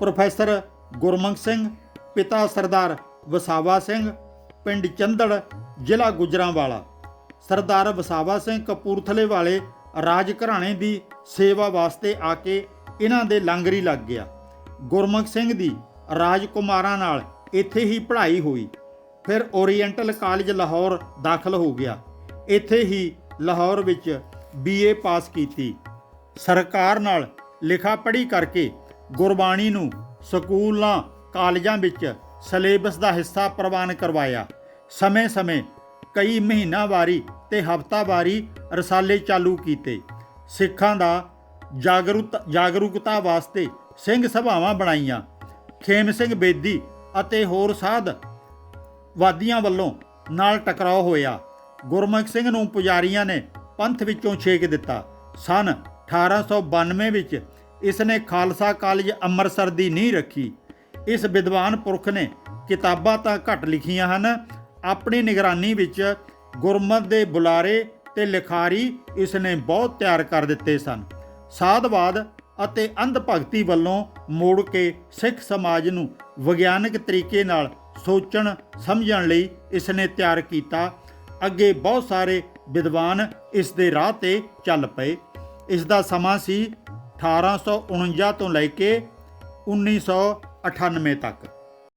Professor Gurmukh Singh, ਪਿਤਾ ਸਰਦਾਰ ਵਸਾਵਾ ਸਿੰਘ, ਪਿੰਡ ਚੰਦੜ, ਜ਼ਿਲ੍ਹਾ ਗੁਜਰਾਂਵਾਲਾ। ਸਰਦਾਰ ਵਸਾਵਾ ਸਿੰਘ ਕਪੂਰਥਲੇ ਵਾਲੇ ਰਾਜ ਘਰਾਣੇ ਦੀ ਸੇਵਾ ਵਾਸਤੇ ਆ ਕੇ ਇਹਨਾਂ ਦੇ ਲਾਂਗਰੀ ਲੱਗ ਗਿਆ। ਗੁਰਮੁਖ ਸਿੰਘ ਦੀ ਰਾਜਕੁਮਾਰਾਂ ਨਾਲ ਇੱਥੇ ਹੀ ਪੜ੍ਹਾਈ ਹੋਈ। ਫਿਰ ਓਰੀਐਂਟਲ ਕਾਲਜ ਲਾਹੌਰ ਦਾਖਲ ਹੋ ਗਿਆ। ਇੱਥੇ ਹੀ ਲਾਹੌਰ ਵਿੱਚ ਬੀਏ ਪਾਸ ਕੀਤੀ। ਸਰਕਾਰ ਨਾਲ ਲਿਖਾ ਪੜ੍ਹੀ ਕਰਕੇ ਗੁਰਬਾਣੀ ਨੂੰ ਸਕੂਲਾਂ, ਕਾਲਜਾਂ ਵਿੱਚ ਸਿਲੇਬਸ ਦਾ ਹਿੱਸਾ ਪ੍ਰਵਾਨ ਕਰਵਾਇਆ। ਸਮੇਂ-ਸਮੇਂ ਕਈ ਮਹੀਨਾਵਾਰੀ ਤੇ ਹਫ਼ਤਾਵਾਰੀ ਰਸਾਲੇ ਚਾਲੂ ਕੀਤੇ। ਸਿੱਖਾਂ ਦਾ ਜਾਗਰੂਕ ਜਾਗਰੂਕਤਾ ਵਾਸਤੇ ਸਿੰਘ ਸਭਾਵਾਂ ਬਣਾਈਆਂ। ਖੇਮ ਸਿੰਘ ਬੇਦੀ ਅਤੇ ਹੋਰ ਸਾਧ ਵਾਦੀਆਂ ਵੱਲੋਂ ਨਾਲ ਟਕਰਾਅ ਹੋਇਆ। ਗੁਰਮੁਖ ਸਿੰਘ ਨੂੰ ਪੁਜਾਰੀਆਂ ਨੇ ਪੰਥ ਵਿੱਚੋਂ ਛੇਕ ਦਿੱਤਾ। ਸਨ 1892 ਵਿੱਚ ਇਸ ਨੇ ਖਾਲਸਾ ਕਾਲਜ ਅੰਮ੍ਰਿਤਸਰ ਦੀ ਨੀਂਹ ਰੱਖੀ। ਇਸ ਵਿਦਵਾਨ ਪੁਰਖ ਨੇ ਕਿਤਾਬਾਂ ਤਾਂ ਘੱਟ ਲਿਖੀਆਂ ਹਨ। ਆਪਣੀ ਨਿਗਰਾਨੀ ਵਿੱਚ ਗੁਰਮਤ ਦੇ ਬੁਲਾਰੇ ਤੇ ਲਿਖਾਰੀ ਇਸ ਨੇ ਬਹੁਤ ਤਿਆਰ ਕਰ ਦਿੱਤੇ ਸਨ। ਸਾਧਵਾਦ ਅਤੇ ਅੰਧ ਭਗਤੀ ਵੱਲੋਂ ਮੋੜ ਕੇ ਸਿੱਖ ਸਮਾਜ ਨੂੰ ਵਿਗਿਆਨਕ ਤਰੀਕੇ ਨਾਲ ਸੋਚਣ, ਸਮਝਣ ਲਈ ਇਸ ਨੇ ਤਿਆਰ ਕੀਤਾ। ਅੱਗੇ ਬਹੁਤ ਸਾਰੇ ਵਿਦਵਾਨ ਇਸ ਦੇ ਰਾਹ ਤੇ ਚੱਲ ਪਏ। ਇਸ ਦਾ ਸਮਾਂ ਸੀ 1849 ਤੋਂ ਲੈ ਕੇ 1998 ਤੱਕ।